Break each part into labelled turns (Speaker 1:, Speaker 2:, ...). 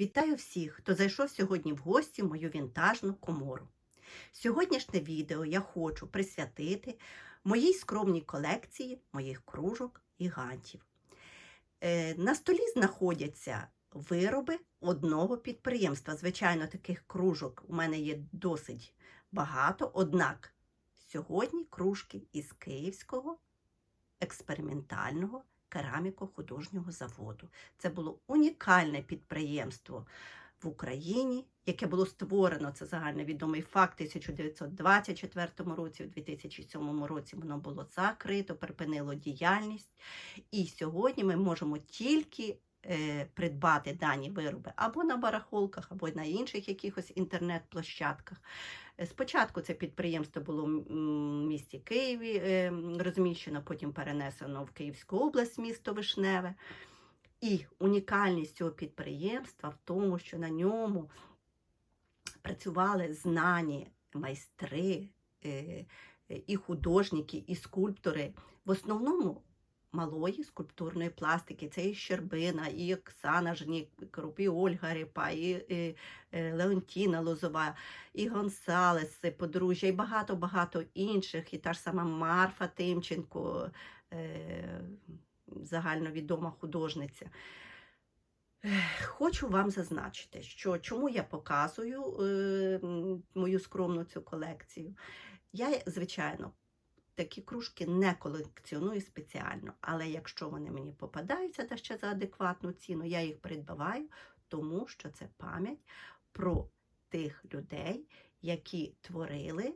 Speaker 1: Вітаю всіх, хто зайшов сьогодні в гості в мою вінтажну комору. Сьогоднішнє відео я хочу присвятити моїй скромній колекції моїх кружок і гантів. Е, на столі знаходяться вироби одного підприємства. Звичайно, таких кружок у мене є досить багато, однак сьогодні кружки із Київського експериментального кераміко-художнього заводу. Це було унікальне підприємство в Україні, яке було створено, це загальновідомий факт, у 1924 році, у 2007 році воно було закрито, припинило діяльність. І сьогодні ми можемо тільки е, придбати дані вироби або на барахолках, або на інших якихось інтернет-площадках. Спочатку це підприємство було в місті Києві е, розміщено, потім перенесено в Київську область, місто Вишневе. І унікальність цього підприємства в тому, що на ньому працювали знані майстри, е, е, і художники, і скульптори. В основному малої скульптурної пластики. Це і Щербина, і Оксана Жнік, і Ольга Рипа, і, і, е, Леонтіна Лозова, і Гонсалес, це подружжя, і багато-багато інших, і та ж сама Марфа Тимченко, е, загальновідома художниця. Хочу вам зазначити, що чому я показую е, мою скромну цю колекцію. Я, звичайно, такі кружки не колекціоную спеціально, але якщо вони мені попадаються та ще за адекватну ціну, я їх придбаваю, тому що це пам'ять про тих людей, які творили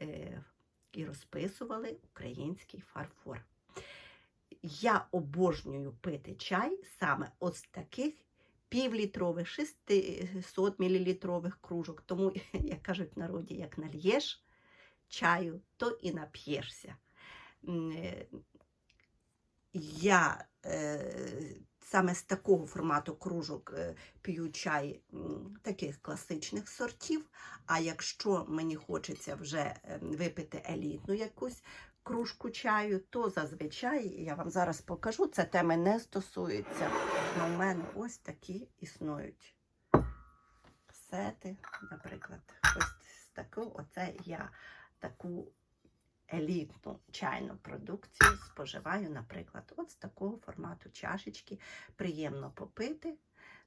Speaker 1: е, і розписували український фарфор. Я обожнюю пити чай саме ось таких півлітрових, 600 мл кружок. Тому, як кажуть в народі, як нальєш чаю, то і нап'єшся. Е, Я е, саме з такого формату кружок е, п'ю чай таких класичних сортів. А якщо мені хочеться вже випити елітну якусь кружку чаю, то зазвичай я вам зараз покажу. Це теми не стосується. У мене ось такі існують сети, наприклад. Ось такого, оце я таку елітну чайну продукцію споживаю, наприклад, от з такого формату чашечки. Приємно попити,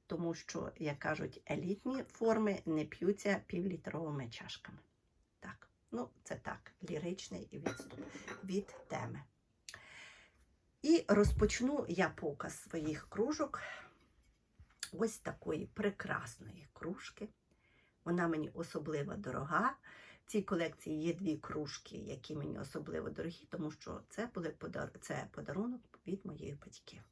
Speaker 1: тому що, як кажуть, елітні форми не п'ються півлітровими чашками. Так, ну це так, ліричний відступ від теми. І розпочну я показ своїх кружок. Ось такої прекрасної кружки. Вона мені особливо дорога. В цій колекції є дві кружки, які мені особливо дорогі, тому що це, були подар... це подарунок від моїх батьків.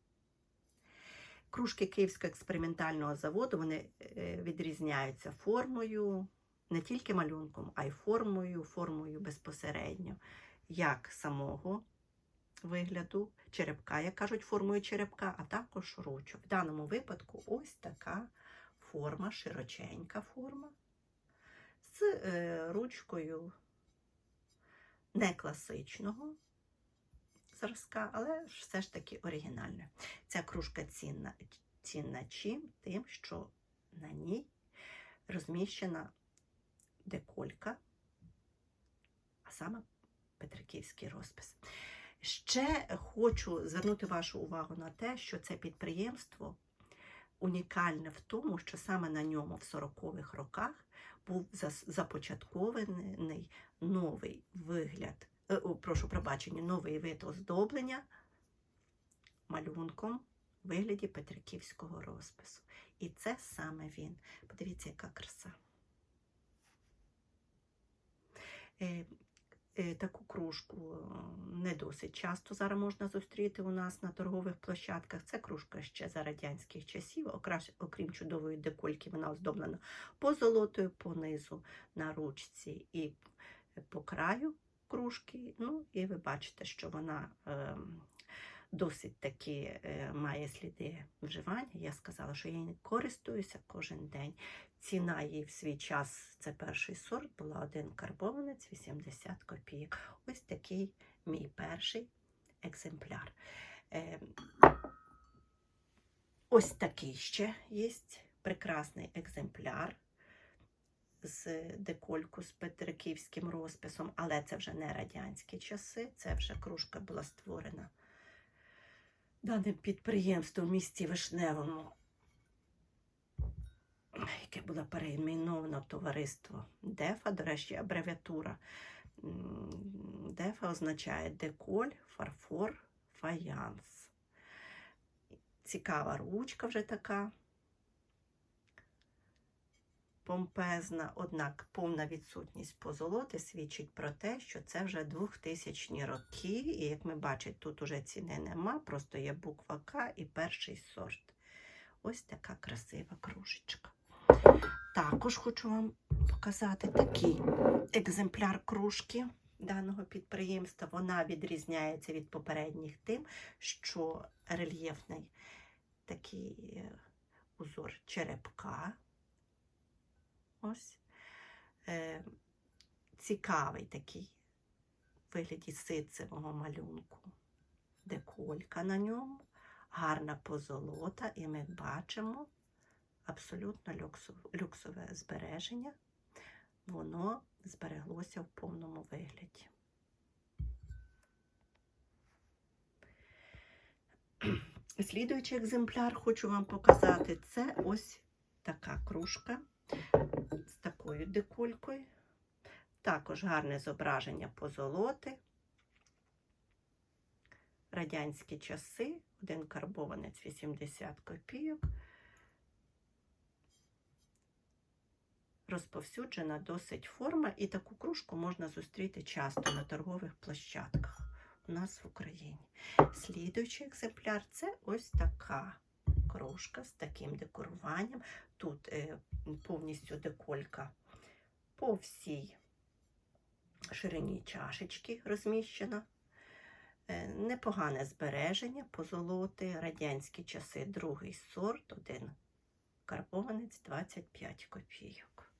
Speaker 1: Кружки Київського експериментального заводу вони е, відрізняються формою, не тільки малюнком, а й формою, формою безпосередньо, як самого вигляду черепка, як кажуть, формою черепка, а також ручок. В даному випадку ось така форма, широченька форма з е, ручкою не класичного зразка, але все ж таки оригінальне. Ця кружка цінна, цінна чим? Тим, що на ній розміщена деколька, а саме Петриківський розпис. Ще хочу звернути вашу увагу на те, що це підприємство унікальне в тому, що саме на ньому в 40-х роках був започаткований новий вигляд, е, прошу пробачення, новий вид оздоблення малюнком в вигляді Петриківського розпису. І це саме він. Подивіться, яка краса. Е, Таку кружку е, не досить часто зараз можна зустріти у нас на торгових площадках. Це кружка ще за радянських часів. Окрім чудової декольки, вона оздоблена позолотою по низу на ручці і по краю кружки. Ну, і ви бачите, що вона е, досить таки е, має сліди вживання. Я сказала, що я нею користуюся кожен день. Ціна її в свій час, це перший сорт, була один карбованець 80 копійок. Ось такий мій перший екземпляр. Е, ось такий ще є прекрасний екземпляр з декольку з петриківським розписом, але це вже не радянські часи, це вже кружка була створена даним підприємством в місті Вишневому, яке було перейменовано в товариство ДЕФА, до речі, абревіатура. ДЕФА означає деколь, фарфор, фаянс. Цікава ручка вже така помпезна, однак повна відсутність позолоти свідчить про те, що це вже 2000 роки, і як ми бачимо, тут уже ціни нема, просто є буква К і перший сорт. Ось така красива кружечка. Також хочу вам показати такий екземпляр кружки даного підприємства. Вона відрізняється від попередніх тим, що рельєфний такий е, узор черепка. Ось е, цікавий такий вигляді ситцевого малюнку. Деколька на ньому, гарна позолота, і ми бачимо абсолютно люксове, збереження. Воно збереглося в повному вигляді. Слідуючий екземпляр хочу вам показати. Це ось така кружка з такою деколькою. Також гарне зображення позолоти. Радянські часи, один карбованець 80 копійок. Розповсюджена досить форма, і таку кружку можна зустріти часто на торгових площадках у нас в Україні. Слідуючий екземпляр це ось така кружка з таким декоруванням. Тут е, повністю деколька по всій ширині чашечки розміщена. Е, непогане збереження, позолоти, радянські часи, другий сорт, один карбованець 25 копійок.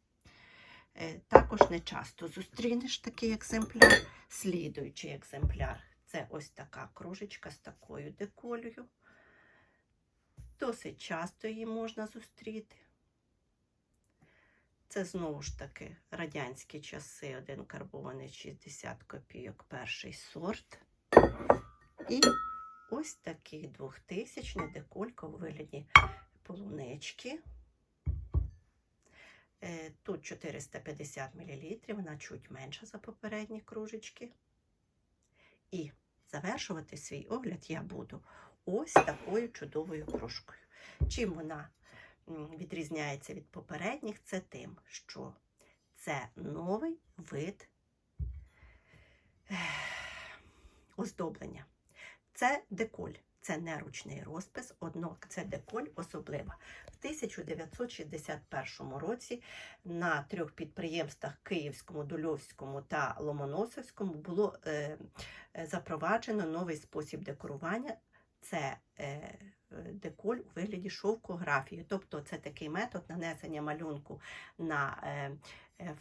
Speaker 1: Е, також не часто зустрінеш такий екземпляр, слідуючий екземпляр. Це ось така кружечка з такою деколею. Досить часто її можна зустріти. Це знову ж таки радянські часи, один карбований 60 копійок, перший сорт. І ось такий 2000 деколька у вигляді полунички. Е, Тут 450 мл, вона чуть менша за попередні кружечки. І завершувати свій огляд я буду ось такою чудовою кружкою. Чим вона відрізняється від попередніх, це тим, що це новий вид оздоблення. Це деколь, це не ручний розпис, однак це деколь особлива. В 1961 році на трьох підприємствах Київському, Дульовському та Ломоносовському було е, запроваджено новий спосіб декорування. Це е, деколь у вигляді шовкографії. Тобто це такий метод нанесення малюнку на е,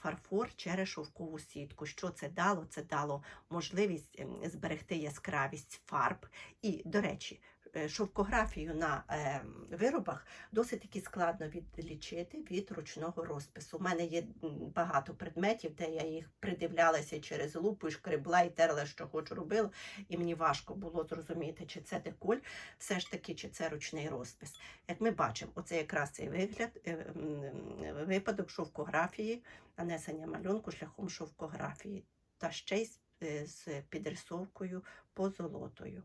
Speaker 1: фарфор через шовкову сітку. Що це дало? Це дало можливість ем, зберегти яскравість фарб. І, до речі, е, шовкографію на е, виробах досить таки складно відлічити від ручного розпису. У мене є багато предметів, де я їх придивлялася через лупу, і шкребла і терла, що хочу робила, і мені важко було зрозуміти, чи це деколь, все ж таки, чи це ручний розпис. Як ми бачимо, оце якраз цей вигляд, е, випадок шовкографії, нанесення малюнку шляхом шовкографії, та ще й з підрисовкою позолотою.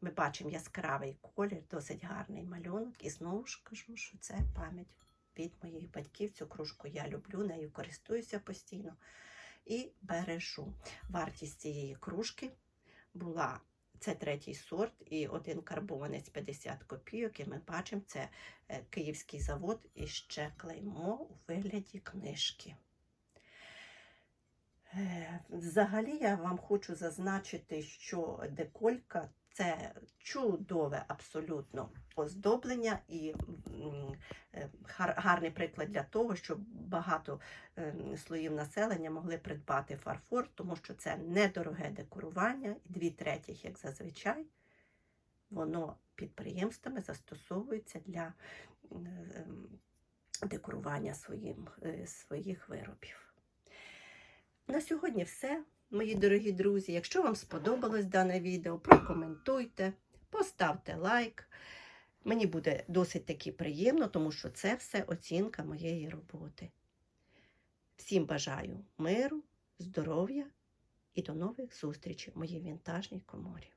Speaker 1: Ми бачимо яскравий колір, досить гарний малюнок. І знову ж кажу, що це пам'ять від моїх батьків. Цю кружку я люблю, нею користуюся постійно і бережу. Вартість цієї кружки була. Це третій сорт і один карбованець 50 копійок. І ми бачимо, це київський завод і ще клеймо у вигляді книжки. Взагалі, я вам хочу зазначити, що деколька це чудове абсолютно оздоблення і е, гарний приклад для того, щоб багато ем, слоїв населення могли придбати фарфор, тому що це недороге декорування, і дві третіх, як зазвичай, воно підприємствами застосовується для ем, декорування своїм, е, своїх виробів. На сьогодні все, мої дорогі друзі. Якщо вам сподобалось дане відео, прокоментуйте, поставте лайк. Мені буде досить таки приємно, тому що це все оцінка моєї роботи. Всім бажаю миру, здоров'я і до нових зустрічей в моїй вінтажній коморі.